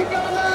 ঠিকানা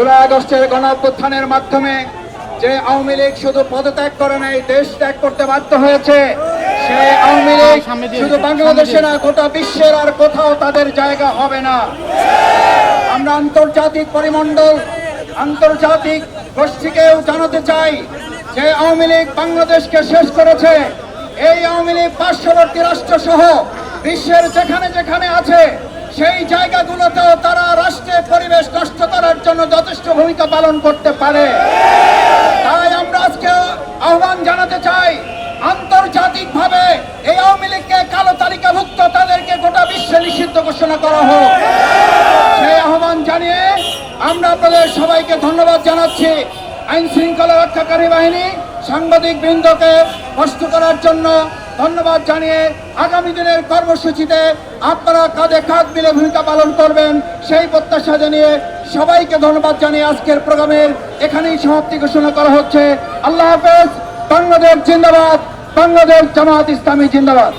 জুলাই আগস্টের গণ অভ্যুত্থানের মাধ্যমে যে আওয়ামী লীগ শুধু পদত্যাগ করে নাই দেশ ত্যাগ করতে বাধ্য হয়েছে সেই আওয়ামী লীগ শুধু বাংলাদেশে না গোটা বিশ্বের আর কোথাও তাদের জায়গা হবে না। আমরা আন্তর্জাতিক পরিমণ্ডল আন্তর্জাতিক গোষ্ঠীকেও জানাতে চাই যে আওয়ামী লীগ বাংলাদেশকে শেষ করেছে। এই আওয়ামী লীগ পার্শ্ববর্তী রাষ্ট্র সহ বিশ্বের যেখানে যেখানে আছে সেই জায়গাগুলোতেও তারা রাষ্ট্রের পরিবেশ নষ্ট করার জন্য যথেষ্ট ভূমিকা পালন করতে পারে। তাই আমরা আজকে আহ্বান জানাতে চাই, আন্তর্জাতিকভাবে এই আওয়ামী লীগকে কালো তালিকাভুক্ত তাদেরকে গোটা বিশ্বে নিষিদ্ধ ঘোষণা করা হোক। সেই আহ্বান জানিয়ে আমরা আপনাদের সবাইকে ধন্যবাদ জানাচ্ছি। আইন শৃঙ্খলা রক্ষাকারী বাহিনী সাংবাদিক বৃন্দকে কষ্ট করার জন্য ধন্যবাদ জানিয়ে আগামী দিনের কর্মসূচিতে আপনারা কাঁধে কাঁধ মিলে ভূমিকা পালন করবেন। সেই প্রত্যাশা জানিয়ে সবাইকে ধন্যবাদ জানিয়ে আজকের প্রোগ্রামের এখানেই সমাপ্তি ঘোষণা করা হচ্ছে। আল্লাহ হাফেজ, বাংলাদেশ জিন্দাবাদ, বাংলাদেশ জামাত ইসলামী জিন্দাবাদ।